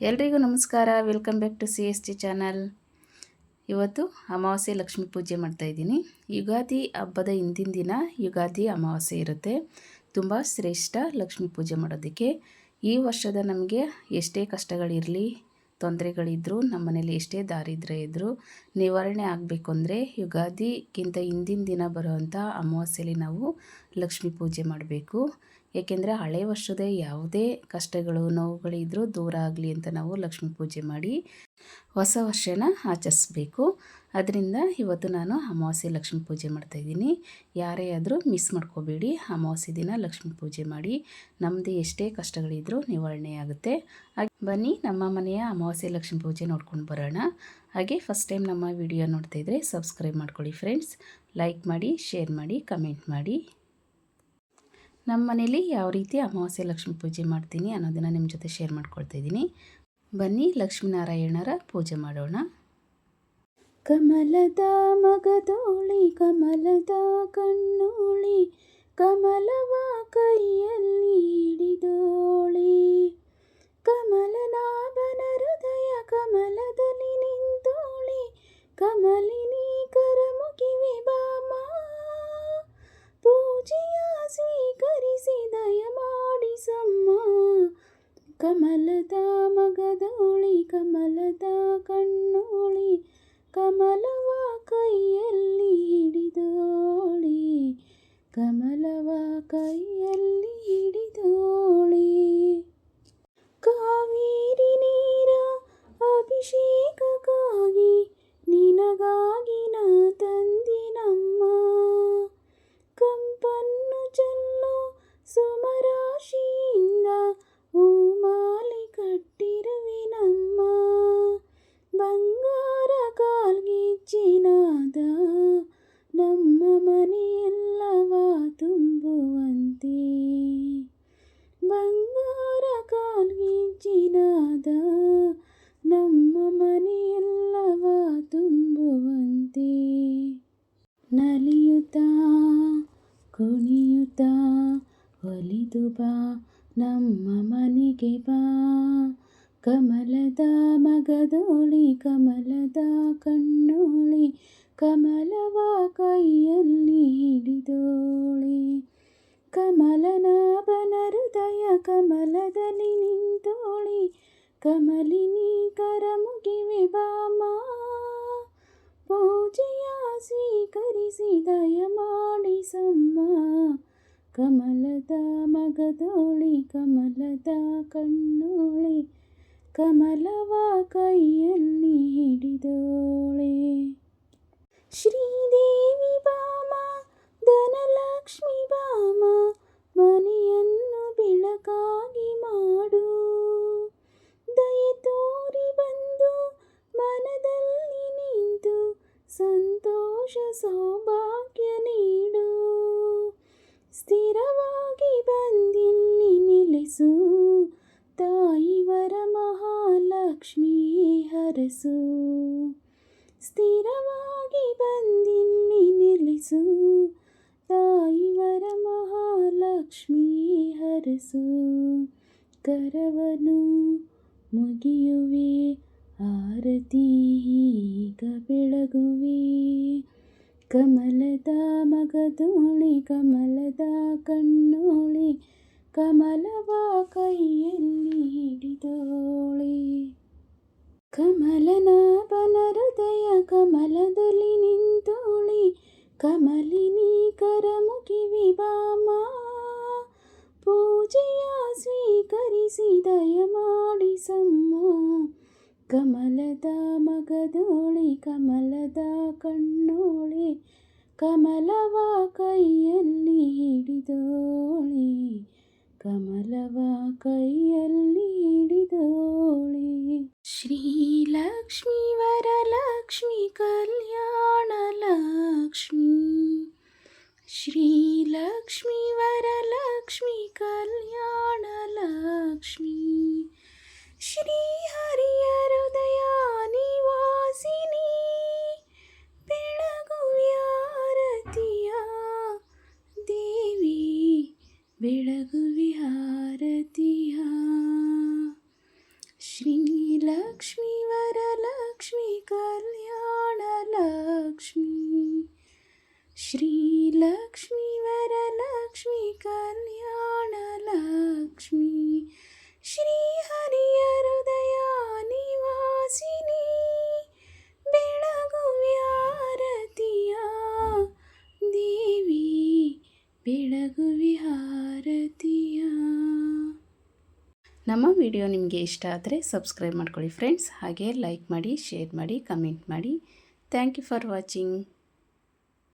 ಎಲ್ರಿಗೂ ನಮಸ್ಕಾರ. Welcome back to C S T channel ಇವತ್ತು ಅಮಾವಾಸ್ಯೆ ಲಕ್ಷ್ಮೀ ಪೂಜೆ ಮಾಡ್ತಾಯಿದ್ದೀನಿ ಯುಗಾದಿ ಹಬ್ಬದ ಹಿಂದಿನ ದಿನ ಯುಗಾದಿ ಅಮಾವಾಸ್ಯೆ ಇರುತ್ತೆ. ತುಂಬ ಶ್ರೇಷ್ಠ ಲಕ್ಷ್ಮೀ ಪೂಜೆ ಮಾಡೋದಕ್ಕೆ. ಈ ವರ್ಷದ ನಮಗೆ ಎಷ್ಟೇ ಕಷ್ಟಗಳಿರಲಿ ತೊಂದರೆಗಳಿದ್ದರೂ ನಮ್ಮ ಮನೇಲಿ ಎಷ್ಟೇ ದಾರಿದ್ರ್ಯ ಇದ್ದರೂ ನಿವಾರಣೆ ಆಗಬೇಕು ಅಂದರೆ ಯುಗಾದಿಗಿಂತ ಹಿಂದಿನ ದಿನ ಬರುವಂಥ ಅಮಾವಾಸ್ಯೆಯಲ್ಲಿ ನಾವು ಲಕ್ಷ್ಮೀ ಪೂಜೆ ಮಾಡಬೇಕು. ಏಕೆಂದರೆ ಹಳೆ ವರ್ಷದ ಯಾವುದೇ ಕಷ್ಟಗಳು ನೋವುಗಳಿದ್ದರೂ ದೂರ ಆಗಲಿ ಅಂತ ನಾವು ಲಕ್ಷ್ಮೀ ಪೂಜೆ ಮಾಡಿ ಹೊಸ ವರ್ಷನ ಆಚರಿಸ್ಬೇಕು. ಅದರಿಂದ ಇವತ್ತು ನಾನು ಅಮಾವಾಸ್ಯೆ ಲಕ್ಷ್ಮೀ ಪೂಜೆ ಮಾಡ್ತಾಯಿದ್ದೀನಿ ಯಾರೇ ಆದರೂ ಮಿಸ್ ಮಾಡ್ಕೋಬೇಡಿ. ಅಮಾವಾಸ್ಯೆ ದಿನ ಲಕ್ಷ್ಮೀ ಪೂಜೆ ಮಾಡಿ. ನಮ್ಮದು ಎಷ್ಟೇ ಕಷ್ಟಗಳಿದ್ರೂ ನಿವಾರಣೆ ಆಗುತ್ತೆ. ಹಾಗೆ ಬನ್ನಿ, ನಮ್ಮ ಮನೆಯ ಅಮಾವಾಸ್ಯೆ ಲಕ್ಷ್ಮೀ ಪೂಜೆ ನೋಡ್ಕೊಂಡು ಬರೋಣ. ಹಾಗೆ ಫಸ್ಟ್ ಟೈಮ್ ನಮ್ಮ ವಿಡಿಯೋ ನೋಡ್ತಾಯಿದ್ರೆ ಸಬ್ಸ್ಕ್ರೈಬ್ ಮಾಡ್ಕೊಳ್ಳಿ ಫ್ರೆಂಡ್ಸ್ ಲೈಕ್ ಮಾಡಿ ಶೇರ್ ಮಾಡಿ ಕಮೆಂಟ್ ಮಾಡಿ. ನಮ್ಮ ಮನೇಲಿ ಯಾವ ರೀತಿ ಅಮಾವಾಸ್ಯೆ ಲಕ್ಷ್ಮೀ ಪೂಜೆ ಮಾಡ್ತೀನಿ ಅನ್ನೋದನ್ನು ನಿಮ್ಮ ಜೊತೆ ಶೇರ್ ಮಾಡ್ಕೊಳ್ತಾ ಇದ್ದೀನಿ. ಬನ್ನಿ ಲಕ್ಷ್ಮೀನಾರಾಯಣರ ಪೂಜೆ ಮಾಡೋಣ. ಕಮಲದ ಮಗದೋಳಿ, ಕಮಲದ ಕಣ್ಣೋಳಿ, ಕಮಲವ ಕೈಯಲ್ಲಿ ಹಿಡಿದೋಳಿ. ಕಮಲದ ಮಗದೋಳಿ ಕಮಲದ ಕಣ್ಣೋಳಿ ಕಮಲವ ಕೈಯಲ್ಲಿ ಹಿಡಿದೋಳಿ ಕಮಲವ ಕೈಯಲ್ಲಿ ಹಿಡಿದೋಳಿ ಒಲಿದು ಬಾ ನಮ್ಮ ಮನೆಗೆ ಬಾ ಕಮಲದ ಮಗದೋಳಿ ಕಮಲದ ಕಣ್ಣೋಳಿ ಕಮಲವ ಕೈಯಲ್ಲಿ ಹಿಡಿದೋಳಿ ಕಮಲನಾಭನ ಹೃದಯ ಕಮಲದಲ್ಲಿ ನಿಂತೋಳಿ ಕಮಲಿನಿ ಕರ ಮುಗಿವೆ ಬಾಮ ಪೂಜೆಯ ಸ್ವೀಕರಿಸಿ ದಯ ಮಾಡಿಸಮ್ಮ ಕಮಲದ ಮಗದೋಳಿ, ಕಮಲದ ಕಣ್ಣೋಳಿ, ಕಮಲವ ಕೈಯಲ್ಲಿ ಹಿಡಿದೋಳೆ. ಶ್ರೀದೇವಿ ಬಾಮ, ಧನಲಕ್ಷ್ಮಿ ಬಾಮ, ಮನೆಯನ್ನು ಬೆಳಕಾಗಿ ಮಾಡು. ದಯೆ ತೋರಿ ಬಂದು ಮನದಲ್ಲಿ ನಿಂತು, ಸಂತೋಷ ಸೌಭಾಗ್ಯ ನೆಲೆಸು ತಾಯಿವರ ಮಹಾಲಕ್ಷ್ಮೀ ಹರಸು ಸ್ಥಿರವಾಗಿ ಬಂದಿಲ್ಲಿ ನೆಲೆಸು ತಾಯಿವರ ಮಹಾಲಕ್ಷ್ಮೀ ಹರಸು ಕರವನು ಮುಗಿಯುವೆ ಆರತಿ ಈಗ ಬೆಳಗುವೆ ಕಮಲದ ಮಗದೋಳಿ ಕಮಲದ ಕಣ್ಣೋಳಿ ಕಮಲವ ಕೈಯಲ್ಲಿ ಹಿಡಿದೋಳೆ ಕಮಲನಾಭನ ಹೃದಯ ಕಮಲದಲ್ಲಿ ನಿಂತೋಳಿ ಕಮಲಿನಿ ಕರ ಮುಗಿವಿ ಬಾಮ ಪೂಜೆಯ ಸ್ವೀಕರಿಸಿ ದಯ ಮಾಡಿಸಮ್ಮ ಕಮಲದ ಮಗದೋಳಿ ಕಮಲದ ಕಣ್ಣೋಳಿ ಕಮಲವ ಕೈಯಲ್ಲಿ ಹಿಡಿದೋಳಿ ಕಮಲವ ಕೈಯಲ್ಲಿ ಹಿಡಿದೋಳಿ. ಶ್ರೀಲಕ್ಷ್ಮಿ ವರಲಕ್ಷ್ಮಿ ಕಲ್ಯಾಣ ಲಕ್ಷ್ಮಿ. ಶ್ರೀಲಕ್ಷ್ಮಿ ವರಲಕ್ಷ್ಮಿ ಕಲ್ಯಾಣ ಲಕ್ಷ್ಮಿ. ಶ್ರೀ बेळुविहारतिः श्रीलक्ष्मी वरलक्ष्मी कल्याणलक्ष्मी श्रीलक्ष्मी वरलक्ष्मी कल्याणलक्ष्मी श्रीहरिहृदय ನಮ್ಮ ವಿಡಿಯೋ ನಿಮಗೆ ಇಷ್ಟ ಆದರೆ ಸಬ್ಸ್ಕ್ರೈಬ್ ಮಾಡ್ಕೊಳ್ಳಿ ಫ್ರೆಂಡ್ಸ್. ಹಾಗೆ ಲೈಕ್ ಮಾಡಿ ಶೇರ್ ಮಾಡಿ ಕಮೆಂಟ್ ಮಾಡಿ. Thank you for watching